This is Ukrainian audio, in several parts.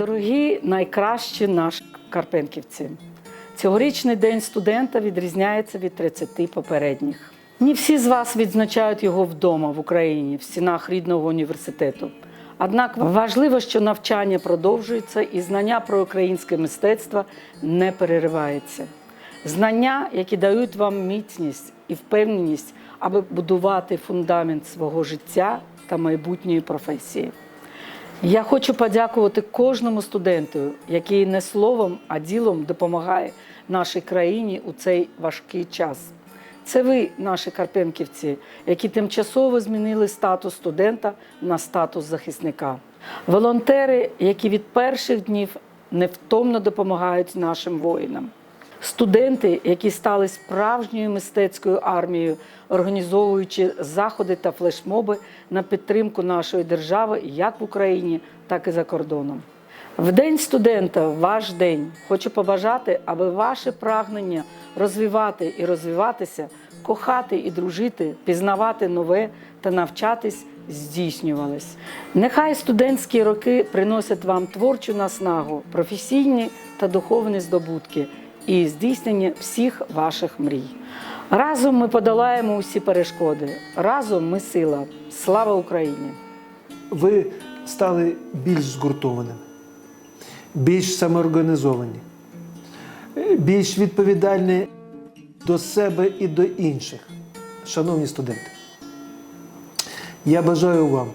Дорогі найкращі наші карпенківці, цьогорічний день студента відрізняється від 30 попередніх. Не всі з вас відзначають його вдома в Україні, в стінах рідного університету. Однак важливо, що навчання продовжується і знання про українське мистецтво не переривається. Знання, які дають вам міцність і впевненість, аби будувати фундамент свого життя та майбутньої професії. Я хочу подякувати кожному студенту, який не словом, а ділом допомагає нашій країні у цей важкий час. Це ви, наші карпенківці, які тимчасово змінили статус студента на статус захисника. Волонтери, які від перших днів невтомно допомагають нашим воїнам. Студенти, які стали справжньою мистецькою армією, організовуючи заходи та флешмоби на підтримку нашої держави як в Україні, так і за кордоном. В День студента, ваш день, хочу побажати, аби ваше прагнення розвивати і розвиватися, кохати і дружити, пізнавати нове та навчатись здійснювались. Нехай студентські роки приносять вам творчу наснагу, професійні та духовні здобутки і здійснення всіх ваших мрій. Разом ми подолаємо усі перешкоди. Разом ми сила. Слава Україні! ви стали більш згуртованими, більш самоорганізовані, більш відповідальні до себе і до інших. Шановні студенти, я бажаю вам,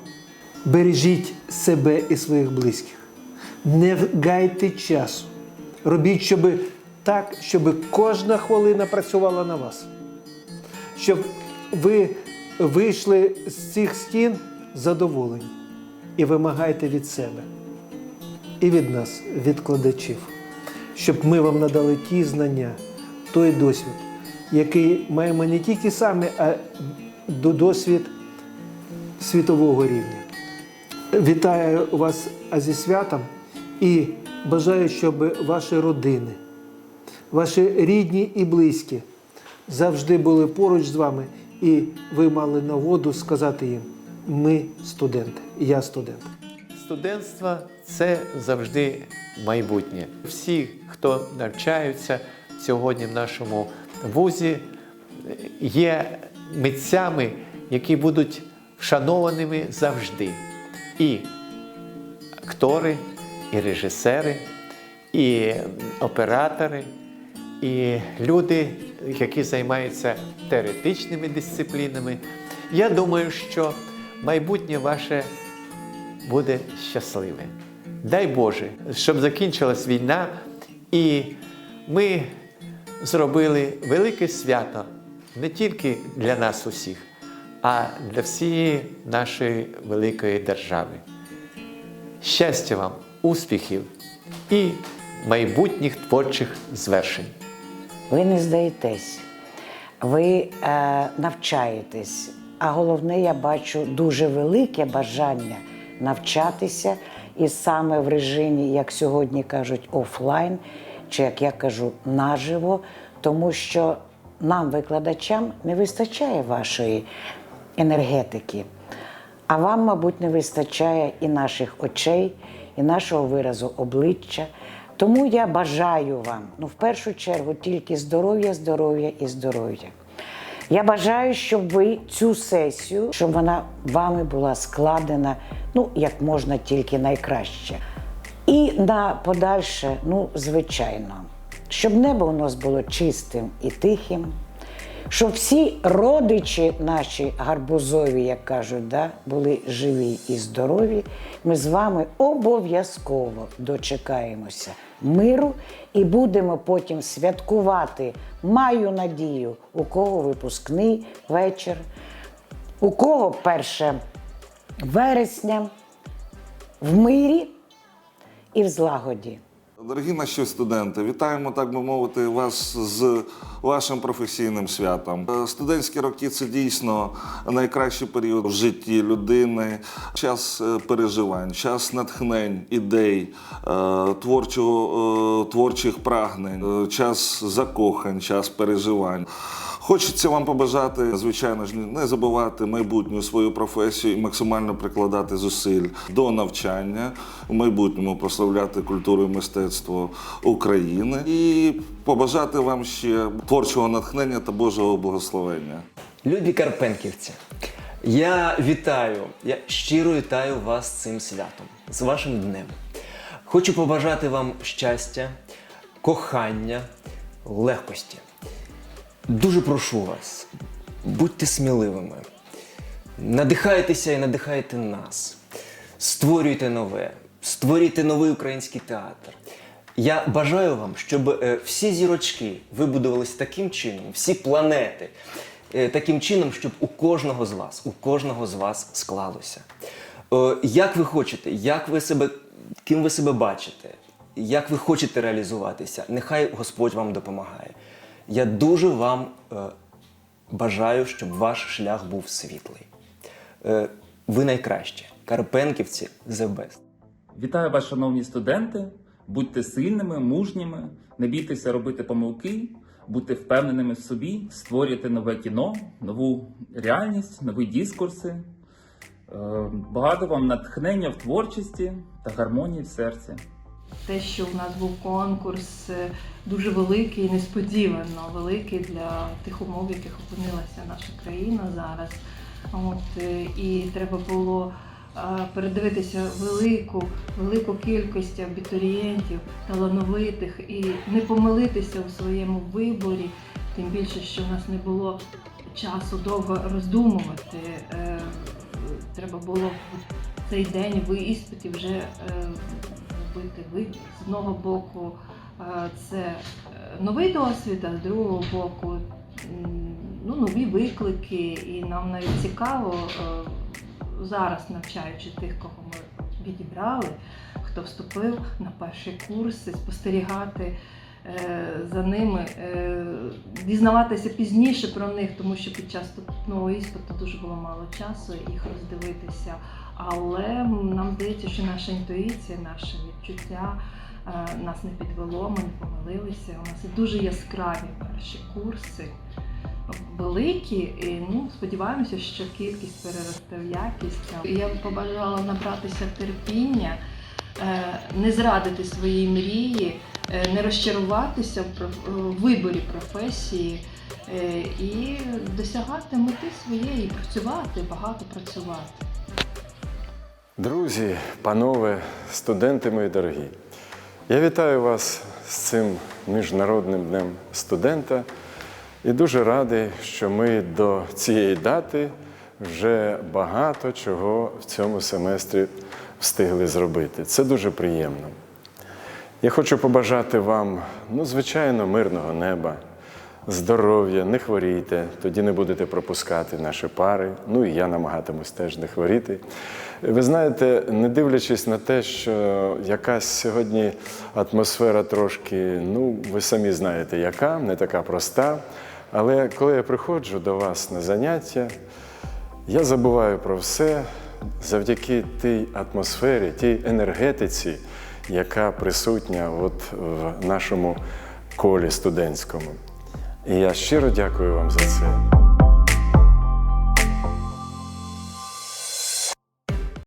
бережіть себе і своїх близьких, не гайте часу. Робіть щоб так, щоб кожна хвилина працювала на вас щоб ви вийшли з цих стін задоволені і вимагайте від себе і від нас, відкладачів, щоб ми вам надали ті знання, той досвід, який маємо не тільки самі, а досвід світового рівня. Вітаю вас зі святом і бажаю, щоб ваші родини, ваші рідні і близькі завжди були поруч з вами, і ви мали нагоду сказати їм: ми студенти, я студент. Студентство це завжди майбутнє. Всі, хто навчаються сьогодні в нашому вузі, є митцями, які будуть вшанованими завжди. І актори, і режисери, і оператори, і люди, які займаються теоретичними дисциплінами. Я думаю, що майбутнє ваше буде щасливе. Дай Боже, щоб закінчилась війна, і ми зробили велике свято не тільки для нас усіх, а для всієї нашої великої держави. Щастя вам, успіхів і майбутніх творчих звершень. Ви не здаєтесь, ви е, навчаєтесь. А головне, я бачу дуже велике бажання навчатися, і саме в режимі, як сьогодні кажуть, офлайн, чи як я кажу, наживо, тому що нам, викладачам, не вистачає вашої енергетики. А вам, мабуть, не вистачає і наших очей, і нашого виразу обличчя. Тому я бажаю вам, ну, в першу чергу, тільки здоров'я, здоров'я і здоров'я. Я бажаю, щоб ви цю сесію, щоб вона вами була складена, ну, як можна тільки найкраще. І на подальше, ну, звичайно, щоб небо у нас було чистим і тихим, щоб всі родичі наші гарбузові, як кажуть, да, були живі і здорові. Ми з вами обов'язково дочекаємося миру і будемо потім святкувати. Маю надію, у кого випускний вечір, у кого 1 вересня в мирі і в злагоді. Дорогі наші студенти, вітаємо, так би мовити, вас з вашим професійним святом. Е, Студентські роки це дійсно найкращий період в житті людини, час е, переживань, час натхнень, ідей, е, творчого, творчих прагнень, час закохань, час переживань. Хочеться вам побажати, звичайно ж, не забувати майбутню свою професію і максимально прикладати зусиль до навчання, в майбутньому прославляти культуру і мистецтво України і побажати вам ще творчого натхнення та Божого благословення. Любі Карпенківці, я вітаю, я щиро вітаю вас цим святом, з вашим днем. Хочу побажати вам щастя, кохання, легкості. Дуже прошу вас, будьте сміливими, надихайтеся і надихайте нас, створюйте нове, створюйте новий український театр. Я бажаю вам, щоб е, всі зірочки вибудувались таким чином, всі планети, е, таким чином, щоб у кожного з вас, у кожного з вас склалося. Е, Як ви хочете, як ви себе, ким ви себе бачите, як ви хочете реалізуватися, нехай Господь вам допомагає. Я дуже вам е, бажаю, щоб ваш шлях був світлий. Е, ви найкращі. Карпенківці the best. Вітаю вас, шановні студенти. Будьте сильними, мужніми, не бійтеся робити помилки, будьте впевненими в собі, створюйте нове кіно, нову реальність, нові дискурси. Е, Багато вам натхнення в творчості та гармонії в серці. Те, що в нас був конкурс е, дуже великий, несподівано великий для тих умов, в яких опинилася наша країна зараз. От, е, і треба було передивитися велику, велику кількість абітурієнтів, талановитих і не помилитися у своєму виборі, тим більше, що в нас не було часу довго роздумувати. Е, Треба було цей день в іспиті вже е, вибір. З одного боку, е, це е, новий досвід, а з другого боку ну, нові виклики. І нам навіть цікаво е, зараз, навчаючи тих, кого ми відібрали, хто вступив на перші курси, спостерігати. Е, За ними е, дізнаватися пізніше про них, тому що під час вступного іспиту дуже було мало часу їх роздивитися. Але нам здається, що наша інтуїція, наше відчуття е, нас не підвело, ми не помилилися. У нас дуже яскраві перші курси, великі, і ну, сподіваємося, що кількість переросте в якість. Я б побажала набратися терпіння, не зрадити свої мрії, не розчаруватися в проф- виборі професії. е, І досягати мети своєї, працювати, багато працювати. Друзі, панове, студенти мої дорогі, я вітаю вас з цим міжнародним днем студента і дуже радий, що ми до цієї дати вже багато чого в цьому семестрі встигли зробити. Це дуже приємно. Я хочу побажати вам, ну, звичайно, мирного неба, здоров'я, не хворійте, тоді не будете пропускати наші пари. Ну і я намагатимусь теж не хворіти. Ви знаєте, не дивлячись на те, що якась сьогодні атмосфера трошки, ну, ви самі знаєте, яка, не така проста. Але коли я приходжу до вас на заняття, я забуваю про все завдяки тій атмосфері, тій енергетиці, яка присутня от в нашому колі студентському. І я щиро дякую вам за це.